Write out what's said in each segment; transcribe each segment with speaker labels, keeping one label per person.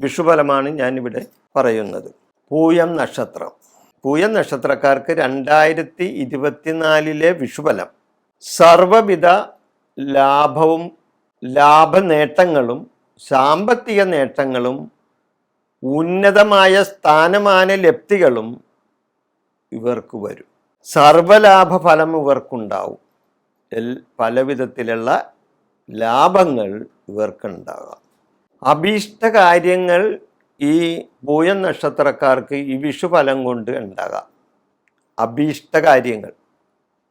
Speaker 1: വിഷുഫലമാണ് ഞാനിവിടെ പറയുന്നത്. പൂയം നക്ഷത്രം. പൂയം നക്ഷത്രക്കാർക്ക് രണ്ടായിരത്തി ഇരുപത്തിനാലിലെ വിഷുഫലം. സർവവിധ ലാഭവും ലാഭനേട്ടങ്ങളും സാമ്പത്തിക നേട്ടങ്ങളും ഉന്നതമായ സ്ഥാനമാന ലബ്ധികളും ഇവർക്ക് വരും. സർവലാഭ ഫലം ഇവർക്കുണ്ടാവും. എൽ- പല വിധത്തിലുള്ള ലാഭങ്ങൾ ഇവർക്കുണ്ടാകാം. അഭീഷ്ട കാര്യങ്ങൾ ഈ പൂയം നക്ഷത്രക്കാർക്ക് ഈ വിഷുഫലം കൊണ്ട് ഉണ്ടാകാം. അഭീഷ്ട കാര്യങ്ങൾ.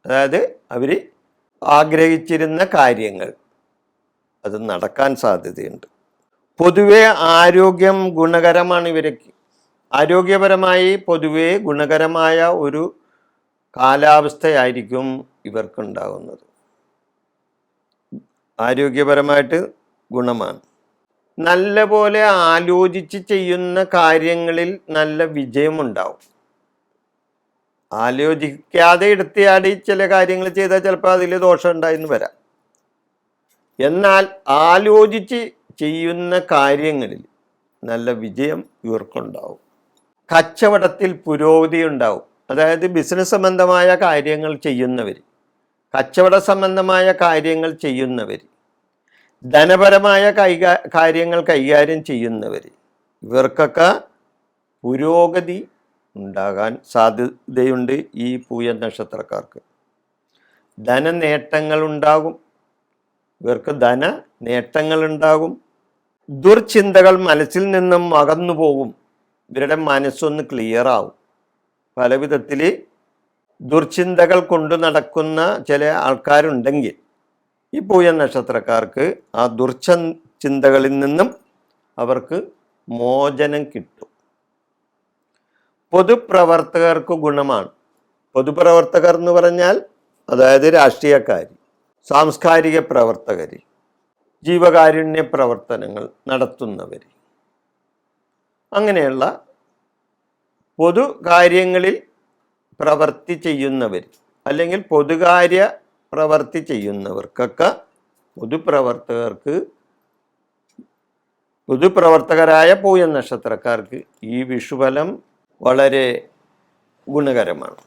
Speaker 1: അതായത് അവർ ആഗ്രഹിച്ചിരുന്ന കാര്യങ്ങൾ. അത് നടക്കാൻ സാധ്യതയുണ്ട്. പൊതുവെ ആരോഗ്യം ഗുണകരമാണ് ഇവർക്ക് ആരോഗ്യപരമായി പൊതുവെ ഗുണകരമായ ഒരു കാലാവസ്ഥയായിരിക്കും ഇവർക്കുണ്ടാകുന്നത്. ആരോഗ്യപരമായിട്ട് ഗുണമാണ്. നല്ലപോലെ ആലോചിച്ച് ചെയ്യുന്ന കാര്യങ്ങളിൽ നല്ല വിജയമുണ്ടാവും. ആലോചിക്കാതെ എടുത്തിയാടി ചില കാര്യങ്ങൾ ചെയ്താൽ ചിലപ്പോൾ അതിൽ ദോഷം ഉണ്ടായെന്ന് വരാം. എന്നാൽ ആലോചിച്ച് ചെയ്യുന്ന കാര്യങ്ങളിൽ നല്ല വിജയം ഇവർക്കുണ്ടാവും. കച്ചവടത്തിൽ പുരോഗതി ഉണ്ടാവും. അതായത് ബിസിനസ് സംബന്ധമായ കാര്യങ്ങൾ ചെയ്യുന്നവർ കച്ചവട സംബന്ധമായ കാര്യങ്ങൾ ചെയ്യുന്നവർ ധനപരമായ കൈകാ കാര്യങ്ങൾ കൈകാര്യം ചെയ്യുന്നവർ ഇവർക്കൊക്കെ പുരോഗതി ഉണ്ടാകാൻ സാധ്യതയുണ്ട് ഈ പൂയ നക്ഷത്രക്കാർക്ക്. ധനനേട്ടങ്ങൾ ഉണ്ടാകും. ഇവർക്ക് ധന നേട്ടങ്ങൾ ഉണ്ടാകും. ദുർചിന്തകൾ മനസ്സിൽ നിന്നും അകന്നു പോകും. ഇവരുടെ മനസ്സൊന്ന് ക്ലിയർ ആവും. പല വിധത്തിൽ ദുർചിന്തകൾ കൊണ്ടു നടക്കുന്ന ചില ആൾക്കാരുണ്ടെങ്കിൽ ഈ പൂയ നക്ഷത്രക്കാർക്ക് ആ ദുർച്ച ചിന്തകളിൽ നിന്നും അവർക്ക് മോചനം കിട്ടും. പൊതുപ്രവർത്തകർക്ക് ഗുണമാണ്. പൊതുപ്രവർത്തകർ എന്ന് പറഞ്ഞാൽ അതായത് രാഷ്ട്രീയക്കാർ സാംസ്കാരിക പ്രവർത്തകർ ജീവകാരുണ്യ പ്രവർത്തനങ്ങൾ നടത്തുന്നവർ അങ്ങനെയുള്ള പൊതു കാര്യങ്ങളിൽ പ്രവർത്തി ചെയ്യുന്നവർ അല്ലെങ്കിൽ പൊതുകാര്യ പ്രവർത്തി ചെയ്യുന്നവർക്കൊക്കെ പൊതുപ്രവർത്തകർക്ക് പൊതുപ്രവർത്തകരായ പൂയ നക്ഷത്രക്കാർക്ക് ഈ വിഷുഫലം വളരെ ഗുണകരമാണ്.